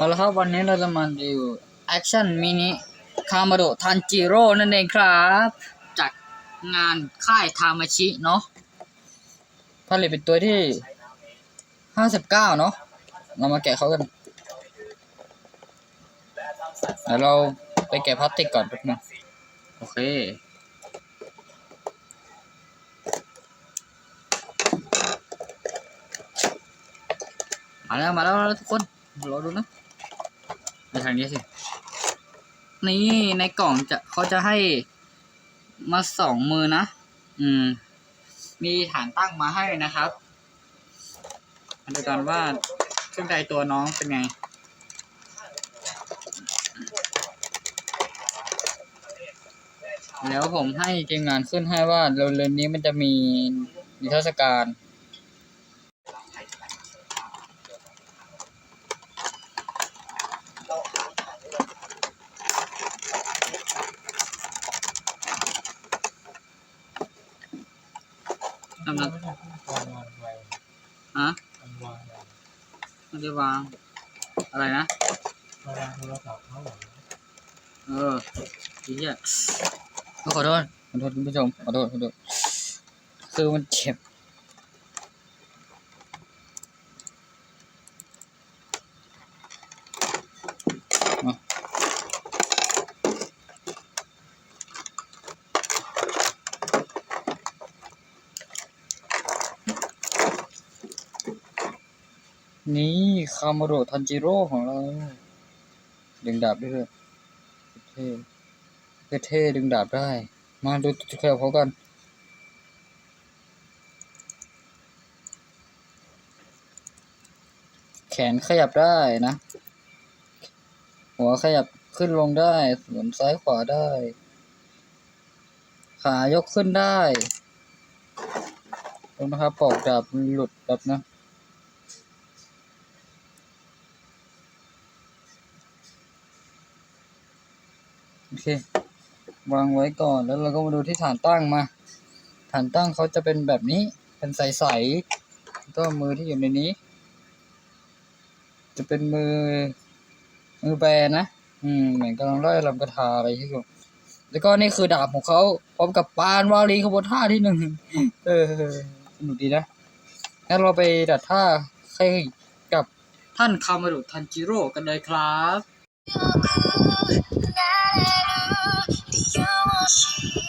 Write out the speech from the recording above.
เอาละครับวันนี้เราจะมาดูแอคชั่นมินิคามาโดทันจิโร่นั่นเองครับ จากงานค่ายทามาชิเนาะผลิตเป็นตัวที่ห้าสิบเก้าเนาะเรามาแกะเขากันเดี๋ยวเราไปแกะพลาสติกก่อนแป๊บนึงโอเคมาแล้วมาแล้วมาแล้วทุกคนรอดูนะ ไปทางนี้สิ นี่ในกล่องจะเขาจะให้มาสองมือนะ อืม มีฐานตั้งมาให้นะครับมาดูกันว่าเครื่องใดตัวน้องเป็นไง แล้วผมให้ทีมงานขึ้นให้ว่าเร็วๆนี้มันจะมีนิทรรศการ กำลังฮะไม่ได้วาง อะไรนะเออทีเนี้ยขอโทษ ขอโทษคุณผู้ชม ขอโทษขอโทษคือมันเจ็บ นี่คามโดทันจิโร่ของเรา ดึงดาบได้ด้วยเท่เท่ดึงดาบได้ มาดูจุดแคบเขากันแขนขยับได้นะ หัวขยับขึ้นลงได้ส่วนซ้ายขวาได้ ขายกขึ้นได้ดูนะครับปอกดาบหลุดแบบนะ โอเควางไว้ก่อนแล้วเราก็มาดูที่ฐานตั้งมา ฐานตั้งเขาจะเป็นแบบนี้เป็นใสๆก็มือที่อยู่ในนี้ จะเป็นมือ มือแบนนะอืมเหมือนกำลังไล่ลำกระทาอะไรที่อยู่แล้วก็นี่คือดาบของเขาพร้อมกับปานวาลีขบวนท่าที่หนึ่งเออสนุกดีนะงั้นเราไปดัดท่าให้กับท่านคามารุทันจิโร่กันเลยครับ 那么喜